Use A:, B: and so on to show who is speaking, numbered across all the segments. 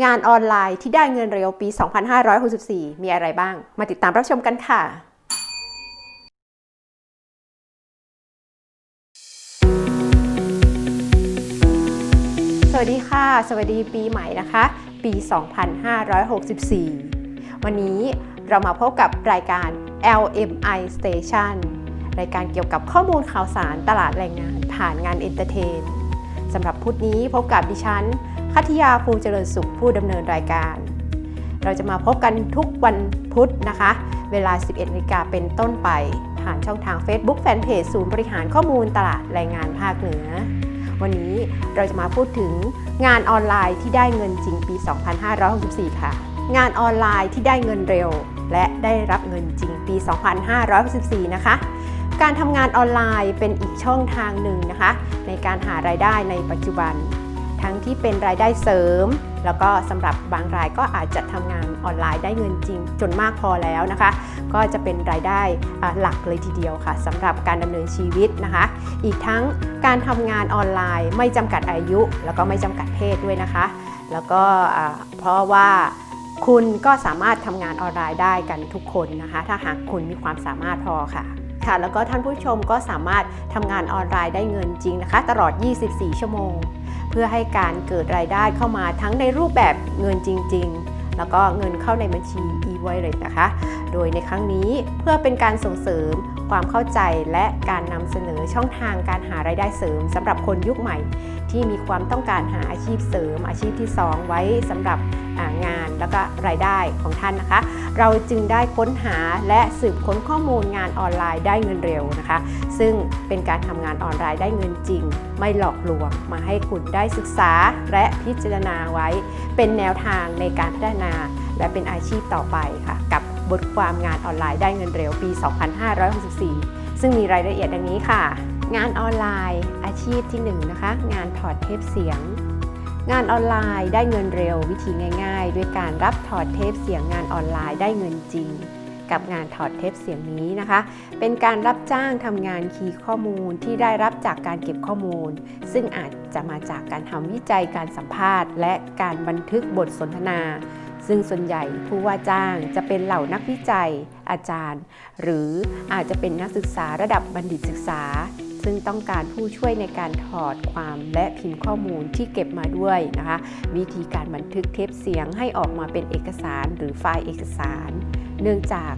A: งานออนไลน์ที่ได้เงินเร็วปี 2564 มีอะไรบ้าง มาติดตามรับชมกันค่ะ สวัสดีค่ะ สวัสดีปีใหม่นะคะ ปี 2564 วันนี้เรามาพบกับรายการ LMI Station รายการเกี่ยวกับข้อมูลข่าวสารตลาดแรงงานผ่านงานเอนเตอร์เทนสำหรับพุธนี้พบกับดิฉัน คัทยาภูเจริญสุขผู้ดำเนินรายการ เราจะมาพบกันทุกวันพุธนะคะ เวลา 11นาฬิกาเป็นต้นไป ผ่านช่องทาง Facebook Fanpage ศูนย์บริหารข้อมูลตลาดแรงงานภาคเหนือ วันนี้เราจะมาพูดถึงงานออนไลน์ที่ได้เงินจริงปี 2564 ค่ะ งานออนไลน์ที่ได้เงินเร็ว และได้รับเงินจริงปี 2564 นะคะการทำงานออนไลน์เป็นอีกช่องทางหนึ่งนะคะ ในการหารายได้ในปัจจุบัน ทั้งที่เป็นรายได้เสริม แล้วก็สำหรับบางรายก็อาจจะทำงานออนไลน์ได้เงินจริง จนมากพอแล้วนะคะ ก็จะเป็นรายได้หลักเลยทีเดียวค่ะสำหรับการดำเนินชีวิตนะคะ อีกทั้งการทำงานออนไลน์ ไม่จำกัดอายุ แล้วก็ไม่จำกัดเพศด้วยนะคะ แล้วก็เพราะว่าคุณก็สามารถทำงานออนไลน์ได้กันทุกคนนะคะ ถ้าหากคุณมีความสามารถพอค่ะค่ะแล้วก็ท่านผู้ชมก็สามารถทำงานออนไลน์ได้เงินจริงนะคะ ตลอด 24 ชั่วโมง เพื่อให้การเกิดรายได้เข้ามาทั้งในรูปแบบเงินจริง ๆ แล้วก็เงินเข้าในบัญชี e-wallet นะคะ โดยในครั้งนี้เพื่อเป็นการส่งเสริม ความเข้าใจและการนำเสนอช่องทางการหารายได้เสริมสำหรับคนยุคใหม่ ที่มีความต้องการหาอาชีพเสริม อาชีพที่ 2 ไว้สำหรับงานแล้วก็รายได้ของท่านนะคะ เราจึงได้ค้นหาและสืบค้นข้อมูลงานออนไลน์ได้เงินเร็วนะคะ ซึ่งเป็นการทำงานออนไลน์ได้เงินจริง ไม่หลอกลวงมาให้คุณได้ศึกษาและพิจารณาไว้ เป็นแนวทางในการพัฒนาและเป็นอาชีพต่อไปค่ะกับ บทความงานออนไลน์ได้เงินเร็วปี 2564 ซึ่งมีรายละเอียดดังนี้ค่ะ งานออนไลน์อาชีพที่1นงนะคะ งานถอดเทปเสียง งานออนไลน์ได้เงินเร็ววิธีง่าย ๆ ด้วยการรับถอดเทปเสียงงานออนไลน์ได้เงินจริงกับงานถอดเทปเสียงนี้นะคะ เป็นการรับจ้างทำงานคีย์ข้อมูลที่ได้รับจากการเก็บข้อมูล ซึ่งอาจจะมาจากการทำวิจัยการสัมภาษณ์ และการบันทึกบทสนทนา ซึ่งส่วนใหญ่ผู้ว่าจ้างจะเป็นเหล่านักวิจัย อาจารย์ หรืออาจจะเป็นนักศึกษาระดับบัณฑิตศึกษา ซึ่งต้องการผู้ช่วยในการถอดความและพิมพ์ข้อมูลที่เก็บมาด้วยนะคะ วิธีการบันทึกเทปเสียงให้ออกมาเป็นเอกสารหรือไฟล์เอกสาร เนื่องจาก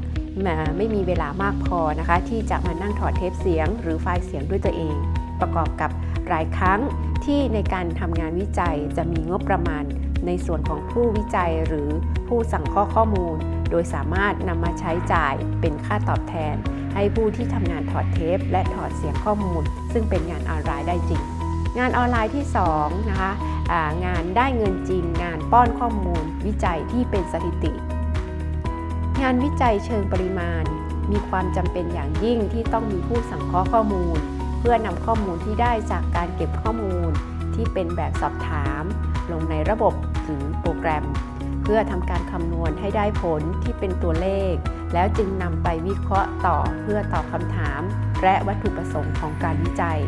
A: ไม่มีเวลามากพอนะคะ ที่จะมานั่งถอดเทปเสียง หรือไฟล์เสียงด้วยตัวเอง ประกอบกับหลายครั้งที่ในการทำงานวิจัยจะมีงบประมาณ ในส่วนของผู้วิจัยหรือผู้สั่งข้อข้อมูล โดยสามารถนำมาใช้จ่ายเป็นค่าตอบแทน ให้ผู้ที่ทำงานถอดเทป และถอดเสียงข้อมูล ซึ่งเป็นงานออนไลน์ได้จริง งานออนไลน์ที่2นะคะงานได้เงินจริง งานป้อนข้อมูล วิจัยที่เป็นสถิติ งานวิจัยเชิงปริมาณ มีความจำเป็นอย่างยิ่งที่ต้องมีผู้สั่งเคราะห์ข้อมูล เพื่อนำข้อมูลที่ได้จากการเก็บข้อมูลที่เป็นแบบสอบถาม ลงในระบบ หรือโปรแกรม เพื่อทำการคำนวณให้ได้ผลที่เป็นตัวเลข แล้วจึงนำไปวิเคราะห์ต่อเพื่อตอบคำถาม และวัตถุประสงค์ของการวิจัย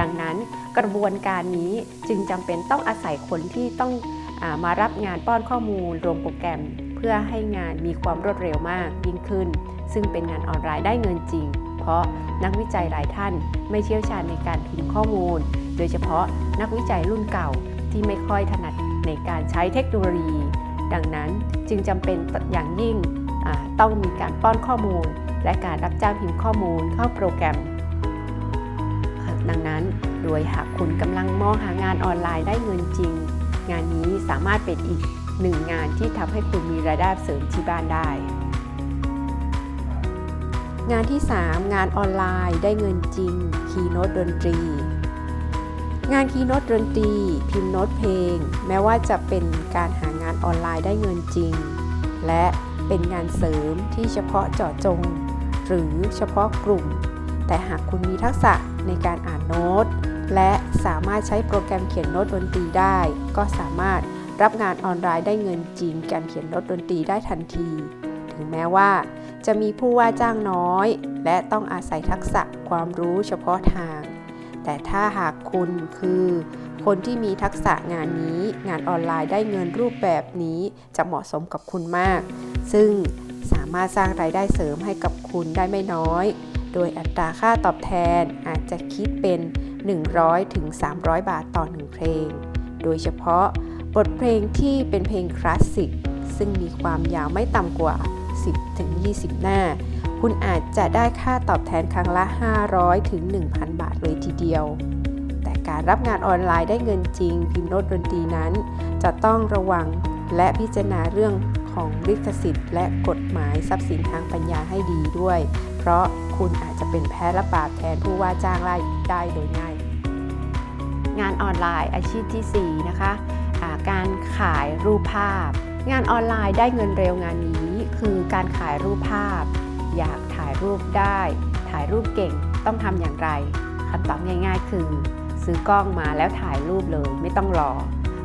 A: ดังนั้นกระบวนการนี้จึงจำเป็นต้องอาศัยคนที่ต้องอามารับงานป้อนข้อมูลลงโปรแกรม เพื่อให้งานมีความรวดเร็วมากยิ่งขึ้น ซึ่งเป็นงานออนไลน์ได้เงินจริง เพราะนักวิจัยหลายท่านไม่เชี่ยวชาญในการพิมพ์ข้อมูล โดยเฉพาะนักวิจัยรุ่นเก่าที่ไม่ค่อยถนัด ในการใช้เทคโนโลยี ดังนั้นจึงจำเป็นอย่างยิ่งต้องมีการป้อนข้อมูล และการรับจ้างพิมพ์ข้อมูลเข้าโปรแกรม ดังนั้นโดยหากคุณกำลังมองหางานออนไลน์ได้เงินจริง งานนี้สามารถเป็นอีกหนึ่งงานที่ทำให้คุณมีรายได้เสริมที่บ้านได้ งานที่ 3 งานออนไลน์ได้เงินจริง คีโนตดนตรี งานคีย์โน้ตดนตรี พิมพ์โน้ตเพลง แม้ว่าจะเป็นการหางานออนไลน์ได้เงินจริง และเป็นงานเสริมที่เฉพาะเจาะจง หรือเฉพาะกลุ่ม แต่หากคุณมีทักษะในการอ่านโน้ต และสามารถใช้โปรแกรมเขียนโน้ตดนตรีได้ ก็สามารถรับงานออนไลน์ได้เงินจริง การเขียนโน้ตดนตรีได้ทันที ถึงแม้ว่า จะมีผู้ว่าจ้างน้อย และต้องอาศัยทักษะความรู้เฉพาะทาง แต่ถ้าหากคุณคือ คนที่มีทักษะงานนี้ งานออนไลน์ได้เงินรูปแบบนี้จะเหมาะสมกับคุณมาก ซึ่งสามารถสร้างรายได้เสริมให้กับคุณได้ไม่น้อย โดยอัตราค่าตอบแทนอาจจะคิดเป็น 100ถึงบาทต่อหนึ่งเพลง โดยเฉพาะบทเพลงที่เป็นเพลงคลาสสิกซึ่งมีความยาวไม่ต่ำกว่า 10ถึง20 หน้า คุณอาจจะได้ค่าตอบแทนครั้งละ 500 ถึง 1,000 บาทเลยทีเดียว แต่การรับงานออนไลน์ได้เงินจริง พิมพ์โน้ตดนตรีนั้น จะต้องระวังและพิจารณาเรื่องของลิขสิทธิ์ และกฎหมายทรัพย์สินทางปัญญาให้ดีด้วย เพราะคุณอาจจะเป็นแพ้รับบาปแทนผู้ว่าจ้างรายได้โดยง่าย งานออนไลน์อาชีพที่ 4 นะคะะการขายรูปภาพ งานออนไลน์ได้เงินเร็วงานนี้ คือการขายรูปภาพ อยากถ่ายรูปได้ ถ่ายรูปเก่งต้องทำอย่างไรคำตอบง่าย ๆ คือ ซื้อกล้องมาแล้วถ่ายรูปเลยไม่ต้องรอ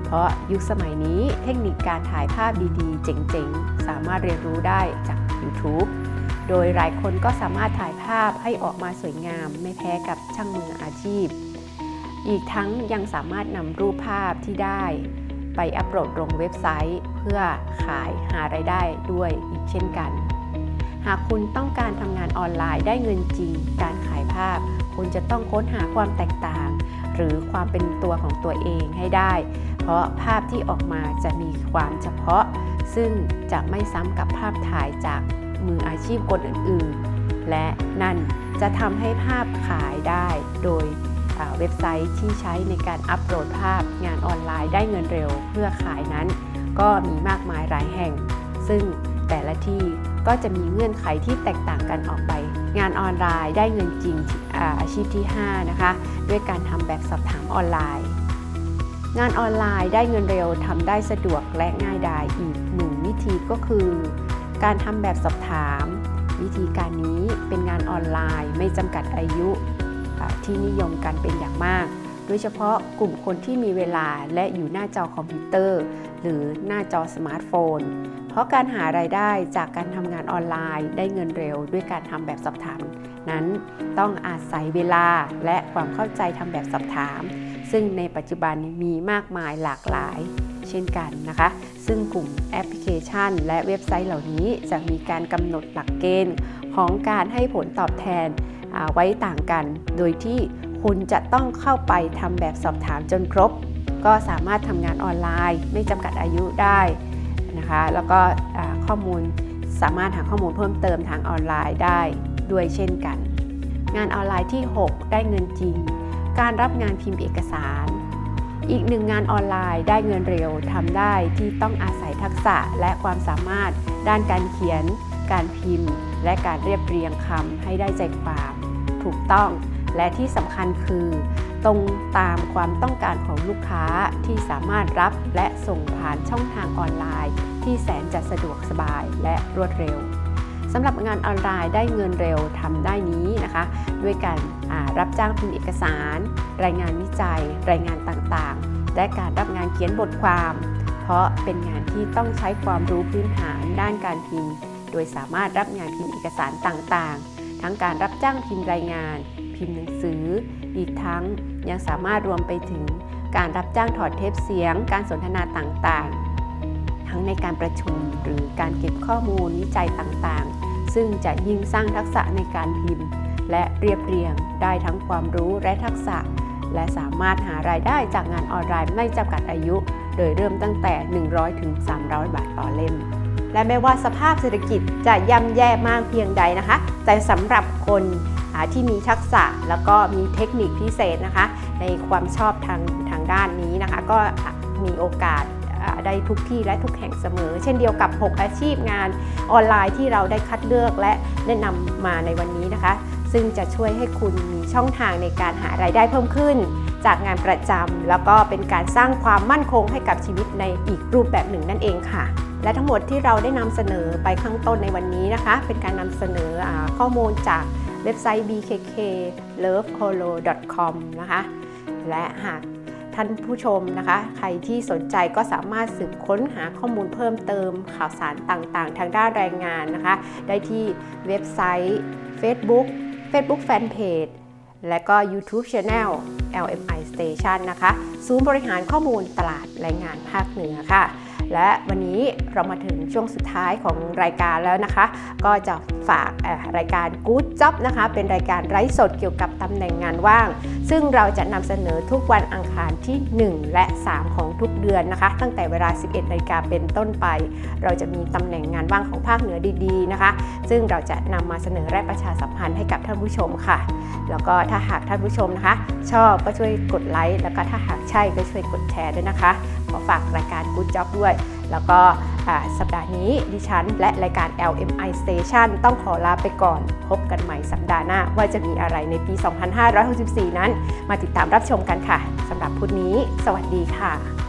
A: เพราะยุคสมัยนี้เทคนิคการถ่ายภาพดีๆ เจ๋งๆ สามารถเรียนรู้ได้จาก YouTube โดยหลายคนก็สามารถถ่ายภาพให้ออกมาสวยงาม ไม่แพ้กับช่างมืออาชีพ อีกทั้งยังสามารถนำรูปภาพที่ได้ ไปอัปโหลดลงเว็บไซต์ เพื่อขายหารายได้ด้วยอีกเช่นกัน หากคุณต้องการทำงานออนไลน์ได้เงินจริง การขายภาพ คุณจะต้องค้นหาความแตกต่าง หรือความเป็นตัวของตัวเองให้ได้ เพราะภาพที่ออกมาจะมีความเฉพาะ ซึ่งจะไม่ซ้ำกับภาพถ่ายจากมืออาชีพคนอื่นๆ และนั่นจะทำให้ภาพขายได้โดยเว็บไซต์ที่ใช้ในการอัปโหลดภาพงานออนไลน์ได้เงินเร็วเพื่อขายนั้น ก็มีมากมายหลายแห่ง ซึ่งแต่ละที่ ก็จะมีเงื่อนไขที่แตกต่างกันออกไป งานออนไลน์ได้เงินจริงอาชีพที่ 5 นะคะ ด้วยการทำแบบสอบถามออนไลน์ งานออนไลน์ได้เงินเร็วทำได้สะดวกและง่ายดายอีกหนึ่งวิธีก็คือ การทำแบบสอบถาม วิธีการนี้เป็นงานออนไลน์ไม่จำกัดอายุที่นิยมกันเป็นอย่างมาก โดยเฉพาะกลุ่มคนที่มีเวลาและอยู่หน้าจอคอมพิวเตอร์ หรือหน้าจอสมาร์ทโฟน เพราะการหารายได้จากการทำงานออนไลน์ได้เงินเร็วด้วยการทำแบบสอบถามนั้นต้องอาศัยเวลาและความเข้าใจทำแบบสอบถาม ซึ่งในปัจจุบันมีมากมายหลากหลาย เช่นกันนะคะ ซึ่งกลุ่มแอปพลิเคชัน และเว็บไซต์เหล่านี้จะมีการกำหนดหลักเกณฑ์ของการให้ผลตอบแทนไว้ต่างกัน โดยที่ คุณจะต้องเข้าไปทำแบบสอบถามจนครบ ก็สามารถทำงานออนไลน์ ไม่จำกัดอายุได้นะคะ แล้วก็ข้อมูลสามารถหาข้อมูลเพิ่มเติมทางออนไลน์ได้ด้วยเช่นกัน งานออนไลน์ที่ 6 ได้เงินจริง การรับงานพิมพ์เอกสาร อีกหนึ่งงานออนไลน์ได้เงินเร็วทำได้ที่ต้องอาศัยทักษะและความสามารถด้านการเขียน การพิมพ์ และการเรียบเรียงคำให้ได้ใจความถูกต้อง และที่สำคัญคือ ตรงตามความต้องการของลูกค้าที่สามารถรับและส่งผ่านช่องทางออนไลน์ ที่แสนจะสะดวกสบายและรวดเร็วสำหรับงานออนไลน์ได้เงินเร็วทำได้นี้นะคะ ด้วยการรับจ้างพิมพ์เอกสาร รายงานวิจัย รายงานต่างๆ และการรับงานเขียนบทความ เพราะเป็นงานที่ต้องใช้ความรู้พื้นฐานด้านการพิมพ์ โดยสามารถรับงานพิมพ์เอกสารต่างๆ ทั้งการรับจ้างพิมพ์รายงาน พิมพ์หนังสือ อีกทั้งยังสามารถรวมไปถึงการรับจ้างถอดเทปเสียง การสนทนาต่างๆ ทั้งในการประชุมหรือการเก็บข้อมูลวิจัยต่างๆ ซึ่งจะยิ่งสร้างทักษะในการพิมพ์ และเรียบเรียงได้ทั้งความรู้และทักษะ และสามารถหารายได้จากงานออนไลน์ไม่จำกัดอายุ โดยเริ่มตั้งแต่ 100ถึง300 บาทต่อเล่ม และแม้ว่าสภาพเศรษฐกิจจะย่ำแย่มากเพียงใดนะคะ แต่สำหรับคนที่มีทักษะแล้วก็มีเทคนิคพิเศษนะคะ ในความชอบทางทางด้านนี้นะคะ ก็มีโอกาสได้ทุกที่และทุกแห่งเสมอ เช่นเดียวกับ 6 อาชีพงานออนไลน์ที่เราได้คัดเลือกและแนะนำมาในวันนี้นะคะ ซึ่งจะช่วยให้คุณมีช่องทางในการหารายได้เพิ่มขึ้น จากงานประจำแล้วก็เป็นการสร้างความมั่นคงให้กับชีวิตในอีกรูปแบบหนึ่งนั่นเองค่ะ และทั้งหมดที่เราได้นำเสนอไปข้างต้นในวันนี้นะคะ เป็นการนำเสนออข้อมูลจากเว็บไซต์ bkkloveholo.com นะคะและหากท่านผู้ชมนะคะ ใครที่สนใจก็สามารถสืบค้นหาข้อมูลเพิ่มเติมข่าวสารต่างๆ ทางด้านแรงงานนะคะ ได้ที่เว็บไซต์ Facebook Facebook Fanpage และก็ YouTube Channel LMI Station นะคะ ศูนย์บริหารข้อมูลตลาดแรงงานภาคเหนือค่ะ และวันนี้เรามาถึงช่วงสุดท้ายของรายการแล้วนะคะ ก็จะฝากรายการ Good Job นะคะ เป็นรายการไร้สดเกี่ยวกับตำแหน่งงานว่าง ซึ่งเราจะนำเสนอทุกวันอังคารที่ 1 และ 3 ของทุกเดือนนะคะ ตั้งแต่เวลา 11นาฬิกาเป็นต้นไป เราจะมีตำแหน่งงานว่างของภาคเหนือดีๆนะคะ ซึ่งเราจะนำมาเสนอและประชาสัมพันธ์ให้กับท่านผู้ชมค่ะ แล้วก็ถ้าหากท่านผู้ชมนะคะ ชอบก็ช่วยกดไลค์แล้วก็ถ้าหากใช่ก็ช่วยกดแชร์ด้วยนะคะขอฝากรายการ Good Job ด้วย แล้วก็สัปดาห์นี้ดิฉันและรายการ LMI Station ต้องขอลาไปก่อน พบกันใหม่สัปดาห์หน้า ว่าจะมีอะไรในปี 2564 นั้น มาติดตามรับชมกันค่ะสำหรับพุธนี้ สวัสดีค่ะ